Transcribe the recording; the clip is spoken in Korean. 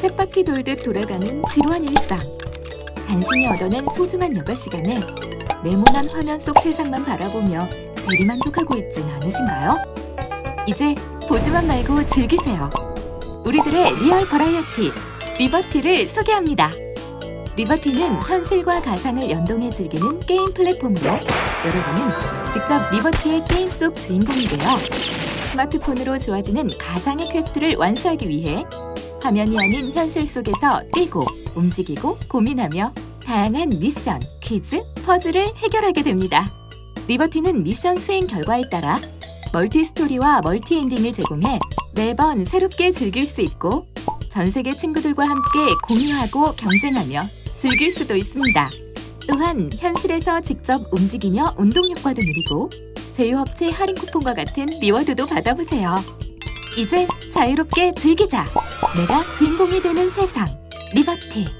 쳇바퀴 돌듯 돌아가는 지루한 일상. 간신히 얻어낸 소중한 여가 시간에 네모난 화면 속 세상만 바라보며 대리만족하고 있진 않으신가요? 이제 보지만 말고 즐기세요. 우리들의 리얼 버라이어티 리버티를 소개합니다. 리버티는 현실과 가상을 연동해 즐기는 게임 플랫폼으로 여러분은 직접 리버티의 게임 속 주인공이 되어 스마트폰으로 주어지는 가상의 퀘스트를 완수하기 위해 화면이 아닌 현실 속에서 뛰고 움직이고 고민하며 다양한 미션, 퀴즈, 퍼즐을 해결하게 됩니다. 리버티는 미션 수행 결과에 따라 멀티 스토리와 멀티 엔딩을 제공해 매번 새롭게 즐길 수 있고 전 세계 친구들과 함께 공유하고 경쟁하며 즐길 수도 있습니다. 또한 현실에서 직접 움직이며 운동 효과도 누리고 제휴업체 할인 쿠폰과 같은 리워드도 받아보세요. 이제 자유롭게 즐기자. 내가 주인공이 되는 세상. 리버티.